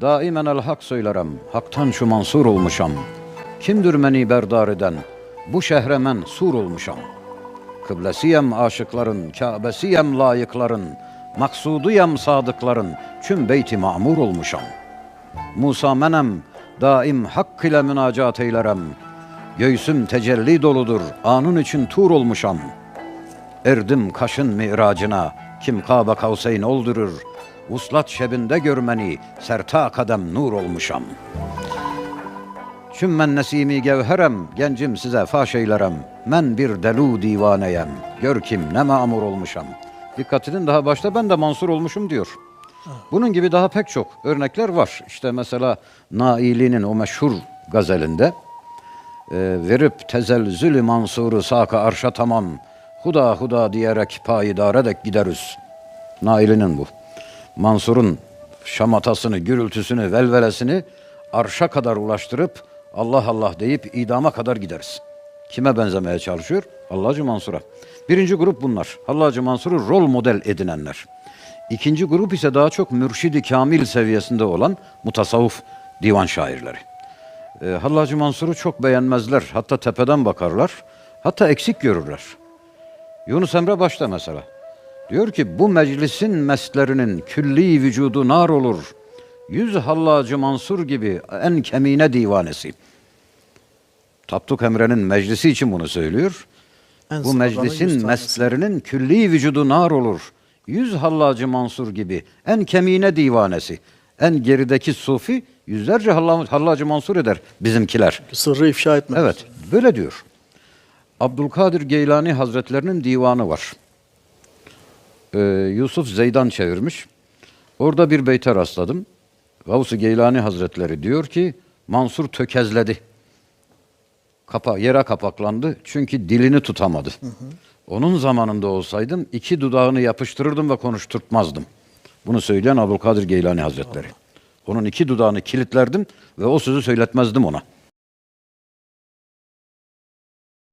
Daimen el hak söylerem, haktan şu mansur olmuşam. Kimdir beni berdar eden, bu şehre men sur olmuşam. Kıblesiyem aşıkların, Kâbesiyem layıkların, maksuduyem sadıkların, çün beyti mamur olmuşam. Musa menem, daim hak ile münacat eylerem. Göğsüm tecelli doludur, anın için tur olmuşam. Erdim kaşın miracına, kim Kâbe Kavseyn oldurur. Vuslat şebinde görmeni, serta kadem nur olmuşam. Çün men nesimi gevherem, gencim size faş eylerem. Men bir delu divaneyem, gör kim ne mamur olmuşam. Dikkat edin daha başta ben de mansur olmuşum diyor. Bunun gibi daha pek çok örnekler var. İşte mesela Naili'nin o meşhur gazelinde e, verip tezelzülü mansuru saka arşa tamam huda huda diyerek payidar edek gideriz. Naili'nin bu. Mansur'un şamatasını, gürültüsünü, velvelesini arşa kadar ulaştırıp Allah Allah deyip idama kadar gideriz. Kime benzemeye çalışıyor? Hallacı Mansur'a. Birinci grup bunlar. Hallacı Mansur'u rol model edinenler. İkinci grup ise daha çok mürşidi kamil seviyesinde olan mutasavvuf divan şairleri. E, Hallacı Mansur'u çok beğenmezler. Hatta tepeden bakarlar. Hatta eksik görürler. Yunus Emre başta mesela. Diyor ki bu meclisin meslerinin külli vücudu nar olur. Yüz hallacı Mansur gibi en kemine divanesi. Tapduk Emre'nin meclisi için bunu söylüyor. En bu meclisin meslerinin külli vücudu nar olur. Yüz hallacı Mansur gibi en kemine divanesi. En gerideki sufi yüzlerce halla- hallacı Mansur eder bizimkiler. Sırrı ifşa etmek. Evet, böyle diyor. Abdülkadir Geylani Hazretlerinin divanı var. Ee, Yusuf Zeydan çevirmiş. Orada bir beyte rastladım. Gavs-ı Geylani Hazretleri diyor ki, Mansur tökezledi. Kapa, yere kapaklandı çünkü dilini tutamadı. Onun zamanında olsaydım iki dudağını yapıştırırdım ve konuşturtmazdım. Bunu söyleyen Abdülkadir Geylani Hazretleri. Onun iki dudağını kilitlerdim ve o sözü söyletmezdim ona.